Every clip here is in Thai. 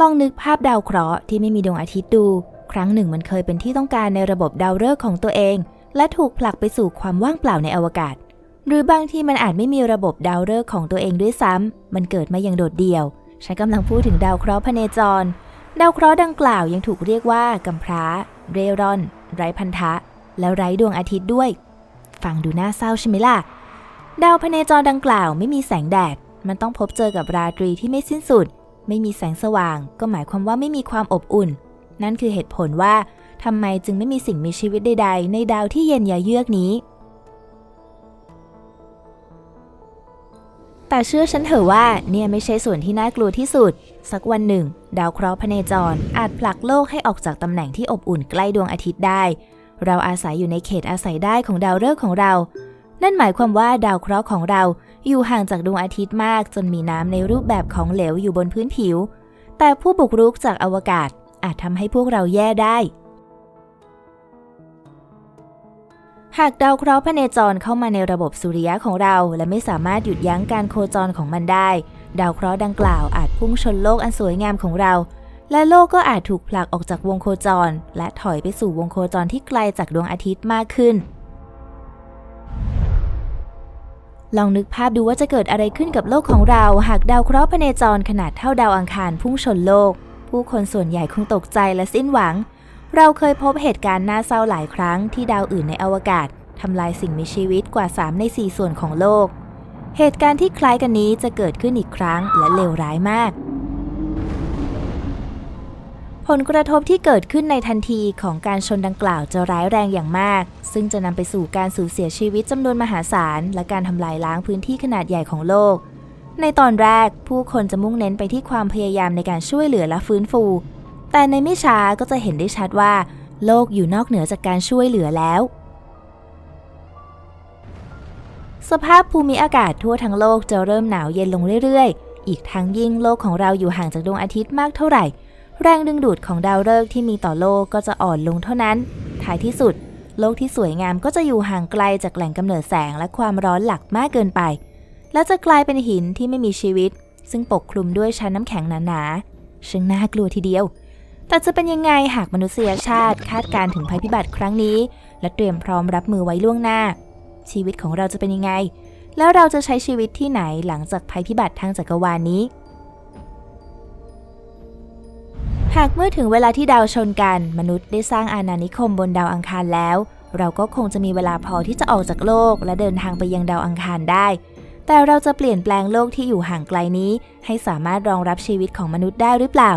ลองนึกภาพดาวเคราะห์ที่ไม่มีดวงอาทิตย์ดู ครั้งหนึ่งมันเคยเป็นที่ต้องการในระบบดาวฤกษ์ของตัวเอง และถูกผลักไปสู่ความว่างเปล่าในอวกาศ หรือบางทีมันอาจไม่มีระบบดาวฤกษ์ของตัวเองด้วยซ้ำมันเกิดมาอย่างโดดเดี่ยว ฉันกำลังพูดถึงดาวเคราะห์พเนจร ดาวเคราะห์ดังกล่าวยังถูกเรียกว่ากำพร้า เร่ร่อน ไร้พันธะ แล้วไร้ดวงอาทิตย์ด้วย ฟังดูน่าเศร้าใช่ไหมล่ะ ดาวพเนจรดังกล่าวไม่มีแสงแดด มันต้องพบเจอกับราตรีที่ไม่สิ้นสุด ไม่มีแสงสว่าง ก็หมายความว่าไม่มีความอบอุ่น นั่นคือเหตุผลว่าทำไมจึงไม่มีสิ่งมีชีวิตใด ๆ ในดาวที่เย็นยาเยือกนี้ แต่เชื่อฉันเถอะว่าเนี่ยไม่ใช่ส่วนที่น่ากลัวที่สุด สักวันหนึ่ง ดาวเคราะห์พเนจร อาจผลักโลกให้ออกจากตำแหน่งที่อบอุ่นใกล้ดวงอาทิตย์ได้ เราอาศัยอยู่ในเขตอาศัยได้ของดาวฤกษ์ของเรา นั่นหมายความว่าดาวเคราะห์ของเรา อยู่ห่างจากดวงอาทิตย์มากจนมีน้ำในรูปแบบของเหลวอยู่บนพื้นผิว แต่ผู้บุกรุกจากอวกาศอาจทำให้พวกเราแย่ได้ หากดาวเคราะห์พเนจรเข้ามาในระบบสุริยะของเรา และไม่สามารถหยุดยั้งการโคจรของมันได้ ดาวเคราะห์ดังกล่าวอาจพุ่งชนโลกอันสวยงามของเรา และโลกก็อาจถูกผลักออกจากวงโคจร และถอยไปสู่วงโคจรที่ไกลจากดวงอาทิตย์มากขึ้น ลองนึกภาพดูว่าจะเกิดอะไรขึ้นกับโลกของเรา หากดาวเคราะห์พเนจรขนาดเท่าดาวอังคารพุ่งชนโลก ผู้คนส่วนใหญ่คงตกใจและสิ้นหวัง เราเคยพบเหตุการณ์น่าเศร้าหลายครั้งที่ดาวอื่นในอวกาศทำลายสิ่งมีชีวิตกว่า 3 ใน 4 ส่วนของโลก เหตุการณ์ที่คล้ายกันนี้จะเกิดขึ้นอีกครั้งและเลวร้ายมาก ผลกระทบที่เกิดขึ้นในทันทีของการชนดังกล่าวจะร้ายแรงอย่างมาก ซึ่งจะนำไปสู่การสูญเสียชีวิตจำนวนมหาศาล และการทำลายล้างพื้นที่ขนาดใหญ่ของโลก ในตอนแรกผู้คนจะมุ่งเน้นไปที่ความพยายามในการช่วยเหลือและฟื้นฟู แต่ในไม่ช้าก็จะเห็นได้ชัดว่า โลกอยู่นอกเหนือจากการช่วยเหลือแล้ว สภาพภูมิอากาศทั่วทั้งโลกจะเริ่มหนาวเย็นลงเรื่อยๆ อีกทั้งยิ่งโลกของเราอยู่ห่างจากดวงอาทิตย์มากเท่าไหร่ แรงดึงดูดของดาวฤกษ์ที่มีต่อโลกก็จะอ่อนลงเท่านั้น ท้ายที่สุด โลกที่สวยงามก็จะอยู่ห่างไกลจากแหล่งกำเนิดแสงและความร้อนหลักมากเกินไป และจะกลายเป็นหินที่ไม่มีชีวิต ซึ่งปกคลุมด้วยชั้นน้ำแข็งหนาๆช่างน่ากลัวทีเดียว แต่จะเป็นยังไงหากมนุษยชาติคาดการถึงภัยพิบัติครั้งนี้ และเตรียมพร้อมรับมือไว้ล่วงหน้า ชีวิตของเราจะเป็นยังไง แล้วเราจะใช้ชีวิตที่ไหนหลังจากภัยพิบัติทางจักรวาลนี้ หากเมื่อถึงเวลาที่ดาวชนกัน มนุษย์ได้สร้างอาณานิคมบนดาวอังคารแล้ว เราก็คงจะมีเวลาพอที่จะออกจากโลก และเดินทางไปยังดาวอังคารได้ แต่เราจะเปลี่ยนแปลงโลกที่อยู่ห่างไกลนี้ ให้สามารถรองรับชีวิตของมนุษย์ได้หรือเปล่า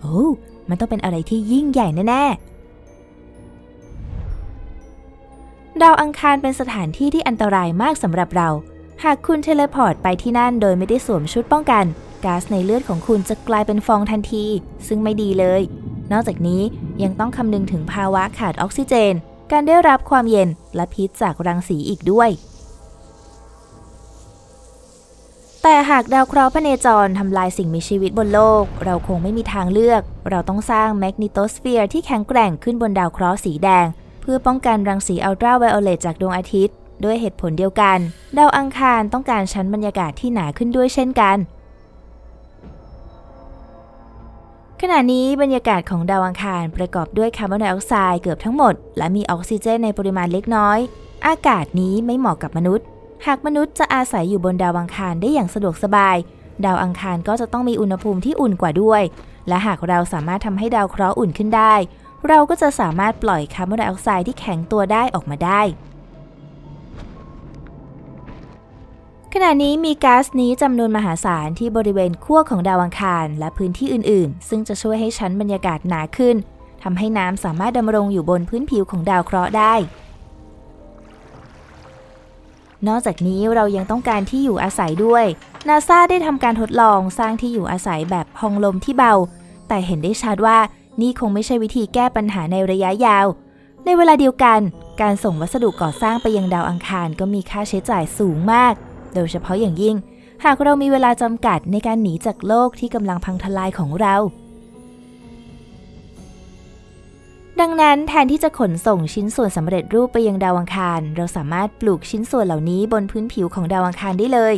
โอ้มันต้องเป็นอะไรที่ยิ่งใหญ่แน่ๆ ดาวอังคารเป็นสถานที่ที่อันตรายมากสำหรับเรา หากคุณเทเลพอร์ตไปที่นั่นโดยไม่ได้สวมชุดป้องกัน ก๊าซในเลือดของคุณจะกลายเป็นฟองทันที ซึ่งไม่ดีเลย นอกจากนี้ยังต้องคำนึงถึงภาวะขาดออกซิเจน การได้รับความเย็นและพิษจากรังสีอีกด้วย แต่หากดาวเคราะห์พเนจรทำลายสิ่งมีชีวิตบนโลก เราคงไม่มีทางเลือก เราต้องสร้างแมกนิโตสเฟียร์ที่แข็งแกร่งขึ้นบนดาวเคราะห์สีแดง เพื่อป้องกันรังสีอัลตราไวโอเลตจากดวงอาทิตย์ด้วยเหตุผลเดียวกัน ดาวอังคารต้องการชั้นบรรยากาศที่หนาขึ้นด้วยเช่นกัน ขณะนี้บรรยากาศของดาวอังคารประกอบด้วยคาร์บอนไดออกไซด์เกือบทั้งหมด และมีออกซิเจนในปริมาณเล็กน้อย อากาศนี้ไม่เหมาะกับมนุษย์ หากมนุษย์จะอาศัยอยู่บนดาวอังคารได้อย่างสะดวกสบาย ดาวอังคารก็จะต้องมีอุณหภูมิที่อุ่นกว่าด้วย และหากเราสามารถทำให้ดาวเคราะห์อุ่นขึ้นได้ เราก็จะสามารถปล่อยคาร์บอนไดออกไซด์ที่แข็งตัวได้ออกมาได้ ขณะนี้มีก๊าซนี้จำนวนมหาศาลที่บริเวณขั้วของดาวอังคาร และพื้นที่อื่นๆ ซึ่งจะช่วยให้ชั้นบรรยากาศหนาขึ้นทำให้น้ำสามารถดำรงอยู่บนพื้นผิวของดาวเคราะห์ได้ นอกจากนี้เรายังต้องการที่อยู่อาศัยด้วย นาซาได้ทำการทดลองสร้างที่อยู่อาศัยแบบห้องลมที่เบา แต่เห็นได้ชัดว่านี่คงไม่ใช่วิธีแก้ปัญหาในระยะยาว ในเวลาเดียวกัน การส่งวัสดุก่อสร้างไปยังดาวอังคารก็มีค่าใช้จ่ายสูงมาก โดยเฉพาะอย่างยิ่ง หากเรามีเวลาจำกัดในการหนีจากโลกที่กำลังพังทลายของเรา ดังนั้นแทนที่จะขนส่งชิ้นส่วนสำเร็จรูปไปยังดาวอังคาร เราสามารถปลูกชิ้นส่วนเหล่านี้บนพื้นผิวของดาวอังคารได้เลย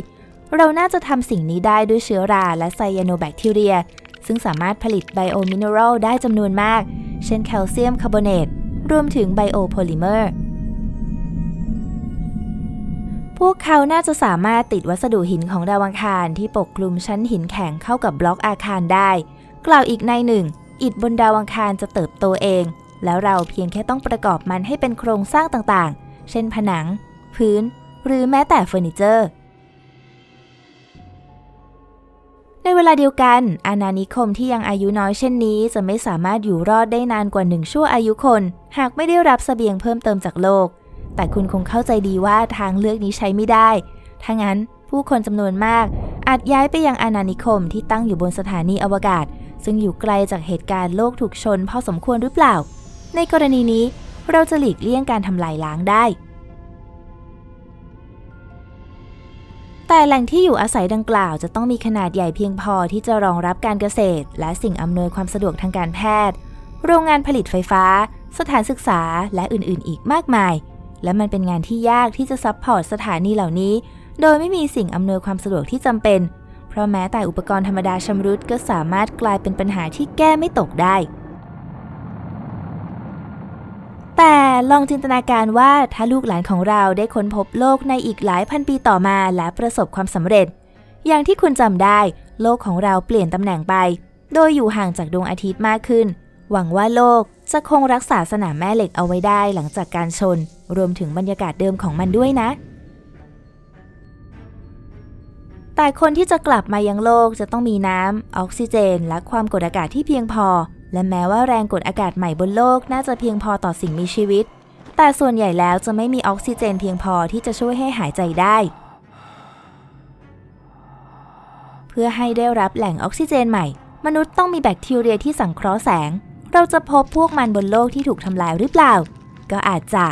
เราน่าจะทำสิ่งนี้ได้ด้วยเชื้อราและไซยาโนแบคทีเรีย ซึ่งสามารถผลิตไบโอมินเนอรัลได้จำนวนมาก เช่นแคลเซียมคาร์บอเนตรวมถึงไบโอโพลิเมอร์ พวกเขาน่าจะสามารถติดวัสดุหินของดาวอังคารที่ปกคลุมชั้นหินแข็งเข้ากับบล็อกอาคารได้ กล่าวอีกในหนึ่ง อิฐบนดาวอังคารจะเติบโตเอง แล้วเราเพียงแค่ต้องประกอบมันให้เป็นโครงสร้างต่างๆ เช่นผนัง พื้น หรือแม้แต่เฟอร์นิเจอร์ ในเวลาเดียวกัน อาณานิคมที่ยังอายุน้อยเช่นนี้ จะไม่สามารถอยู่รอดได้นานกว่าหนึ่งชั่วอายุคน หากไม่ได้รับเสบียงเพิ่มเติมจากโลก แต่คุณคงเข้าใจดีว่าทางเลือกนี้ใช้ไม่ได้ ถ้างั้นผู้คนจำนวนมาก อาจย้ายไปยังอาณานิคมที่ตั้งอยู่บนสถานีอวกาศ ซึ่งอยู่ไกลจากเหตุการณ์โลกถูกชนพอสมควรหรือเปล่า ในกรณีนี้เราจะหลีกเลี่ยงการทำลายล้างได้ แต่แหล่งที่อยู่อาศัยดังกล่าว จะต้องมีขนาดใหญ่เพียงพอที่จะรองรับการเกษตร และสิ่งอำนวยความสะดวกทางการแพทย์ โรงงานผลิตไฟฟ้า สถานศึกษาและอื่นๆ อีกมากมาย และมันเป็นงานที่ยากที่จะซัพพอร์ตสถานีเหล่านี้ โดยไม่มีสิ่งอำนวยความสะดวกที่จำเป็น เพราะแม้แต่อุปกรณ์ธรรมดาชำรุดก็สามารถกลายเป็นปัญหาที่แก้ไม่ตกได้ แต่ลองจินตนาการว่าถ้าลูกหลานของเราได้ค้นพบโลกในอีกหลายพันปีต่อมาและประสบความสำเร็จ อย่างที่คุณจำได้ โลกของเราเปลี่ยนตำแหน่งไป โดยอยู่ห่างจากดวงอาทิตย์มากขึ้น หวังว่าโลก จะคงรักษาสนามแม่เหล็กเอาไว้ได้หลังจากการชน รวมถึงบรรยากาศเดิมของมันด้วยนะ แต่คนที่จะกลับมายังโลกจะต้องมีน้ำออกซิเจน และความกดอากาศที่เพียงพอ และแม้ว่าแรงกดอากาศใหม่บนโลกน่าจะเพียงพอต่อสิ่งมีชีวิต แต่ส่วนใหญ่แล้วจะไม่มีออกซิเจนเพียงพอที่จะช่วยให้หายใจได้ เพื่อให้ได้รับแหล่งออกซิเจนใหม่ มนุษย์ต้องมีแบคทีเรียที่สังเคราะห์แสง เราจะพบพวกมันบนโลกที่ถูกทำลายหรือเปล่า ก็อาจจะ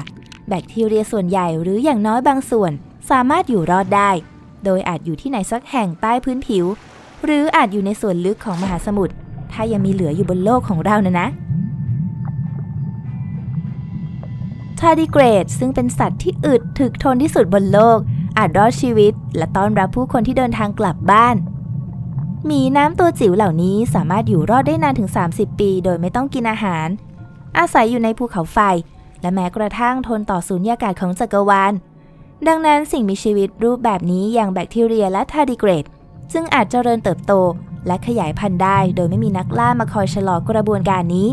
แบคทีเรียส่วนใหญ่หรืออย่างน้อยบางส่วน สามารถอยู่รอดได้ โดยอาจอยู่ที่ไหนสักแห่งใต้พื้นผิว หรืออาจอยู่ในส่วนลึกของมหาสมุทรถ้ายังมีเหลืออยู่บนโลกของเรานะนะทาร์ดิเกรดซึ่งเป็นสัตว์ที่อึดถึกทนที่สุดบนโลก อาจรอดชีวิต และต้อนรับผู้คนที่เดินทางกลับบ้าน หมีน้ำตัวจิ๋วเหล่านี้สามารถอยู่รอดได้นานถึง 30 ปี โดยไม่ต้องกินอาหาร อาศัยอยู่ในภูเขาไฟ และแม้กระทั่งทนต่อสูญญากาศของจักรวาล ดังนั้นสิ่งมีชีวิตรูปแบบนี้อย่างแบคทีเรียและทาร์ดิเกรดจึงอาจเจริญเติบโตและขยายพันธุ์ได้ โดยไม่มีนักล่ามาคอยชะลอกระบวนการนี้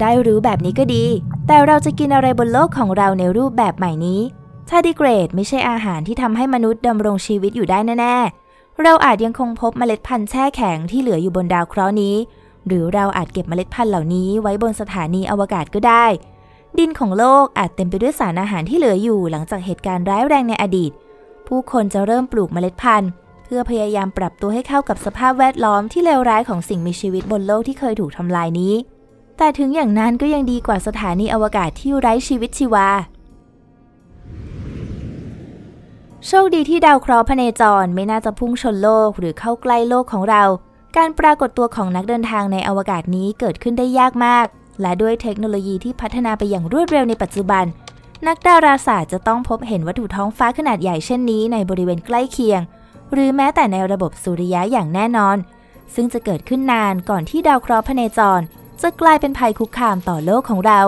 ได้รู้แบบนี้ก็ดี แต่เราจะกินอะไรบนโลกของเราในรูปแบบใหม่นี้ ทาดิเกรดไม่ใช่อาหารที่ทำให้มนุษย์ดำรงชีวิตอยู่ได้แน่ๆ เราอาจยังคงพบเมล็ดพันธุ์แช่แข็งที่เหลืออยู่บนดาวเคราะห์นี้ หรือเราอาจเก็บเมล็ดพันธุ์เหล่านี้ไว้บนสถานีอวกาศก็ได้ ดินของโลกอาจเต็มไปด้วยสารอาหารที่เหลืออยู่หลังจากเหตุการณ์ร้ายแรงในอดีต ผู้คนจะเริ่มปลูกเมล็ดพันธุ์ เพื่อพยายามปรับตัวให้เข้ากับสภาพแวดล้อมที่เลวร้ายของสิ่งมีชีวิตบนโลกที่เคยถูกทำลายนี้ แต่ถึงอย่างนั้นก็ยังดีกว่าสถานีอวกาศที่ไร้ชีวิตชีวา โชคดีที่ดาวเคราะห์พเนจรไม่น่าจะพุ่งชนโลกหรือเข้าใกล้โลกของเรา การปรากฏตัวของนักเดินทางในอวกาศนี้เกิดขึ้นได้ยากมาก และด้วยเทคโนโลยีที่พัฒนาไปอย่างรวดเร็วในปัจจุบัน นักดาราศาสตร์จะต้องพบเห็นวัตถุท้องฟ้าขนาดใหญ่เช่นนี้ในบริเวณใกล้เคียง หรือแม้แต่ในระบบสุริยะอย่างแน่นอน ซึ่งจะเกิดขึ้นนานก่อนที่ดาวเคราะห์พเนจร จะกลายเป็นภัยคุกคามต่อโลกของเรา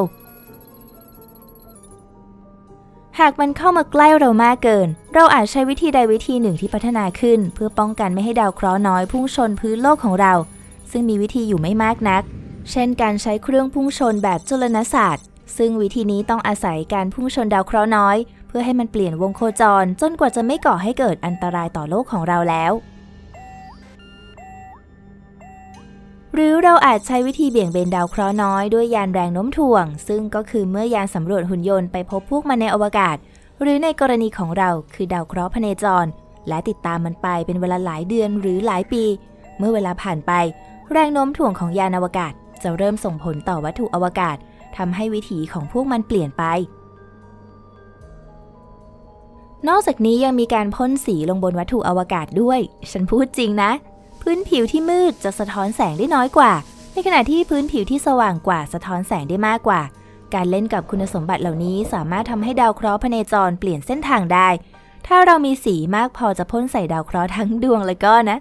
หากมันเข้ามาใกล้เรามากเกิน เราอาจใช้วิธีใดวิธีหนึ่งที่พัฒนาขึ้น เพื่อป้องกันไม่ให้ดาวเคราะห์น้อยพุ่งชนพื้นโลกของเรา ซึ่งมีวิธีอยู่ไม่มากนัก เช่น การใช้เครื่องพุ่งชนแบบจุลนศาสตร์ ซึ่งวิธีนี้ต้องอาศัยการพุ่งชนดาวเคราะห์น้อย เพื่อให้มันเปลี่ยนวงโคจร จนกว่าจะไม่ก่อให้เกิดอันตรายต่อโลกของเราแล้ว หรือเราอาจใช้วิธีเบี่ยงเบนดาวเคราะห์น้อยด้วยยานแรงโน้มถ่วง ซึ่งก็คือเมื่อยานสำรวจหุ่นยนต์ไปพบพวกมันในอวกาศ หรือในกรณีของเราคือดาวเคราะห์พเนจร และติดตามมันไปเป็นเวลาหลายเดือนหรือหลายปี เมื่อเวลาผ่านไป แรงโน้มถ่วงของยานอวกาศ จะเริ่มส่งผลต่อวัตถุอวกาศทำให้วิถีของพวกมันเปลี่ยนไป นอกจากนี้ยังมีการพ่นสีลงบนวัตถุอวกาศด้วย ฉันพูดจริงนะ พื้นผิวที่มืดจะสะท้อนแสงได้น้อยกว่า ในขณะที่พื้นผิวที่สว่างกว่าสะท้อนแสงได้มากกว่า การเล่นกับคุณสมบัติเหล่านี้สามารถทำให้ดาวเคราะห์พเนจรเปลี่ยนเส้นทางได้ ถ้าเรามีสีมากพอจะพ่นใส่ดาวเคราะห์ทั้งดวงเลยก็นะ